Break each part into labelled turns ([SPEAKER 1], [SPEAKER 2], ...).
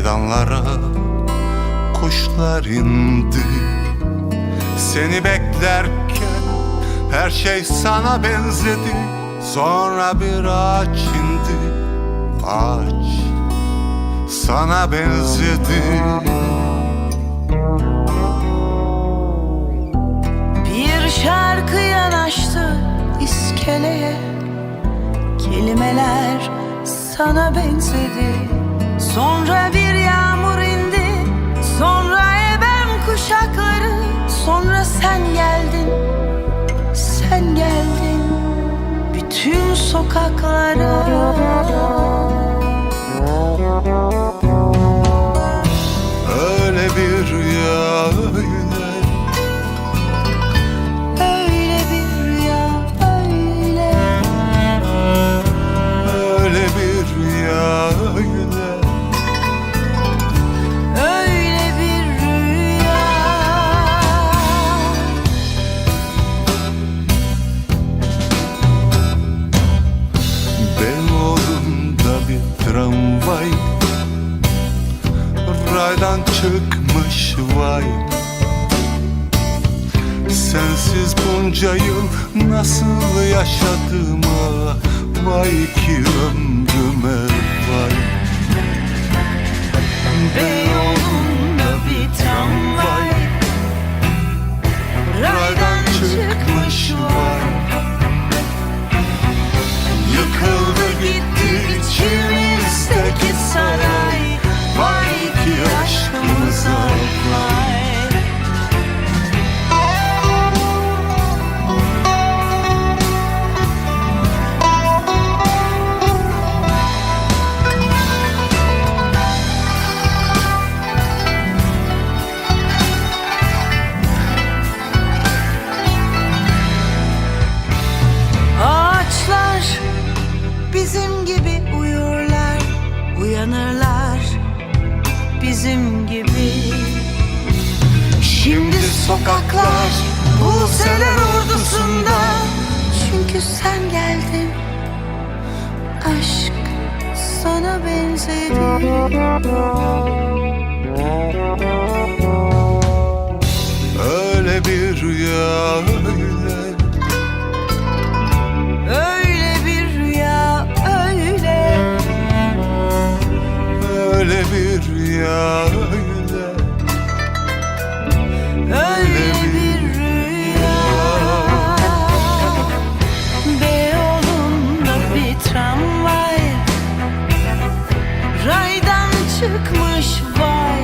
[SPEAKER 1] meydanlara kuşlar indi. Seni beklerken her şey sana benzedi. Sonra bir ağaç indi. Ağaç sana benzedi.
[SPEAKER 2] Bir şarkı yanaştı iskeleye. Kelimeler sana benzedi. Sonra bir yağmur indi Sonra ebem kuşakları Sonra sen geldin Sen geldin Bütün sokaklara
[SPEAKER 1] tramvay. Raydan çıkmış vay. Sensiz bunca yıl nasıl yaşadığıma Vay ki ömrüme vay
[SPEAKER 2] bizim gibi. Şimdi sokaklar Buseler ordusunda. Çünkü sen geldin. Aşk sana benzedi.
[SPEAKER 1] Öyle bir rüya
[SPEAKER 2] çıkmış vay.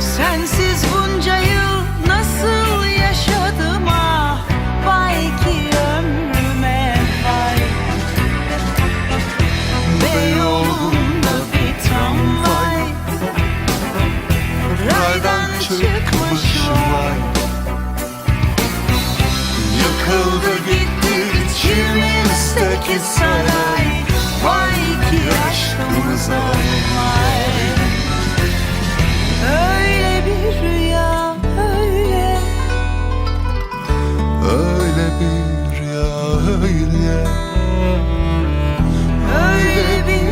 [SPEAKER 2] Sensiz bunca yıl nasıl yaşadım ah Vay ki ömrüme vay. Beyoğlu'nda bir tramvay. Raydan çıkmış vay.
[SPEAKER 1] Yıkıldı gitti içimizdeki
[SPEAKER 2] Vay ki
[SPEAKER 1] aklımıza.
[SPEAKER 2] Olmay Öyle bir rüya öyle.
[SPEAKER 1] Öyle bir rüya öyle. Öyle bir